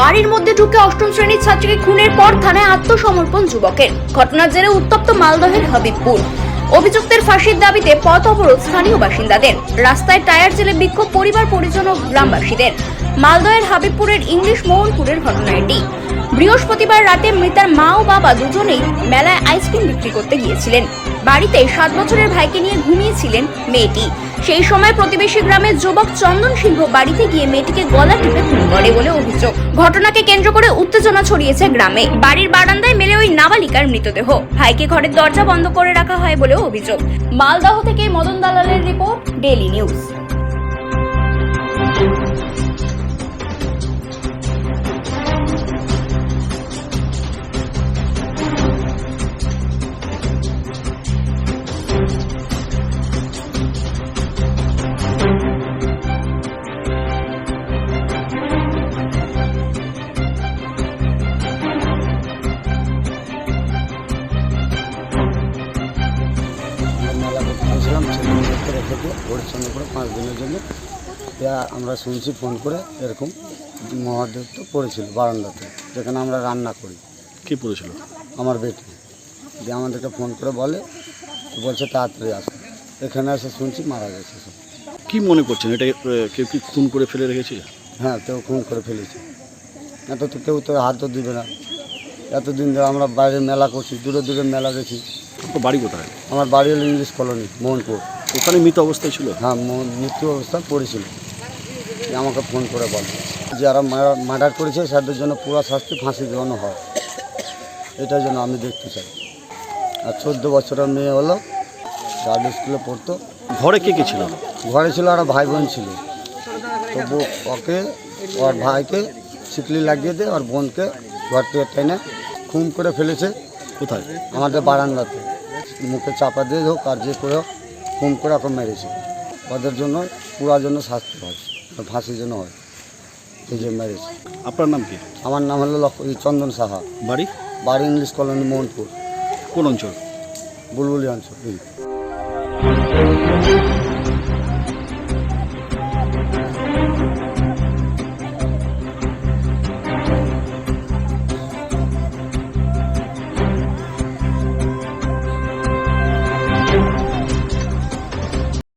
বাড়ির মধ্যে ঢুকে অষ্টম শ্রেণির ছাত্রীকে খুনের পর থানায় আত্মসমর্পণ যুবকের। ঘটনার জেরে উত্তপ্ত মালদহের হাবিবপুর। অভিযুক্তের ফাঁসির দাবিতে পথ অবরোধ স্থানীয় বাসিন্দাদের। রাস্তায় টায়ার জেলে বিক্ষোভ পরিবার পরিজন ও গ্রামবাসীদের। মালদহের হাবিবপুরের ইংলিশ মোহনপুরের ঘটনা এটি। বৃহস্পতিবার রাতে মৃতার মা ও বাবা দুজনেই মেলায় আইসক্রিম বিক্রি করতে গিয়েছিলেন। বাড়িতে সাত বছরের ভাইকে নিয়ে ঘুমিয়েছিলেন মেয়েটি। সেই সময় প্রতিবেশী গ্রামের যুবক চন্দন সিংহ বাড়িতে গিয়ে মেয়েটিকে গলা টিপে খুন করে বলে অভিযোগ। ঘটনাকে কেন্দ্র করে উত্তেজনা ছড়িয়েছে গ্রামে। বাড়ির বারান্দায় মেলে ওই নাবালিকার মৃতদেহ। ভাইকে ঘরের দরজা বন্ধ করে রাখা হয় বলেও অভিযোগ। মালদহ থেকে মদন দালালের রিপোর্ট, ডেইলি নিউজ। পরিচ্ছন্ন করে পাঁচ দিনের জন্য আমরা শুনছি ফোন করে এরকম মহাদেব তো পড়েছিল বারান্দাতে যেখানে আমরা রান্না করি কে পড়েছিল? আমার বেটি। দিয়ে আমাদেরকে ফোন করে বলে বলছে তাড়াতাড়ি আসো। এখানে এসে শুনছি মারা গেছে সব। কি মনে করছেন? এটা আহ, কেউ কি খুন করে ফেলে রেখেছে? হ্যাঁ কেউ খুন করে ফেলেছে। এত তো কেউ তো হাতও দিবে না। এতদিন ধরে আমরা বাইরে মেলা করছি দূরে দূরে মেলা গেছি আপনার বাড়ি কোথায়? আমার বাড়ি হলো ইংলিশ কলোনি মোহনপুর। ওখানে মৃত অবস্থায় ছিল? হ্যাঁ ম- মৃত্যু অবস্থায় পড়েছিল। আমাকে ফোন করে বলে যারা মার্ডার করেছে তাদের জন্য পুরো শাস্তি ফাঁসি দেওয়ানো হয়। এটার জন্য আমি দেখতে চাই। আর চোদ্দ বছরের মেয়ে হলো গার্ড স্কুলে পড়তো। ঘরে কে কে ছিল? ঘরে ছিল আর ভাই বোন ছিল। তবু ওকে ওর ভাইকে শিকলি লাগিয়ে দিয়ে ওর বোনকে ঘর থেকে টেনে খুন করে ফেলেছে। কোথায়? আমাদের বারান্দাতে। মুখে চাপা দিয়ে হোক আর যে করে হোক খুন করে ওকে মেরেছে। ওদের জন্য পুরার জন্য শাস্তি হয় আর ফাঁসির জন্য হয়। এই যে মেরেছে। আপনার নাম কি? আমার নাম হলো চন্দন সাহা। বাড়ি? বাড়ি ইংলিশ কলোনি মোহনপুর। কোন অঞ্চল বুলবুলি অঞ্চল।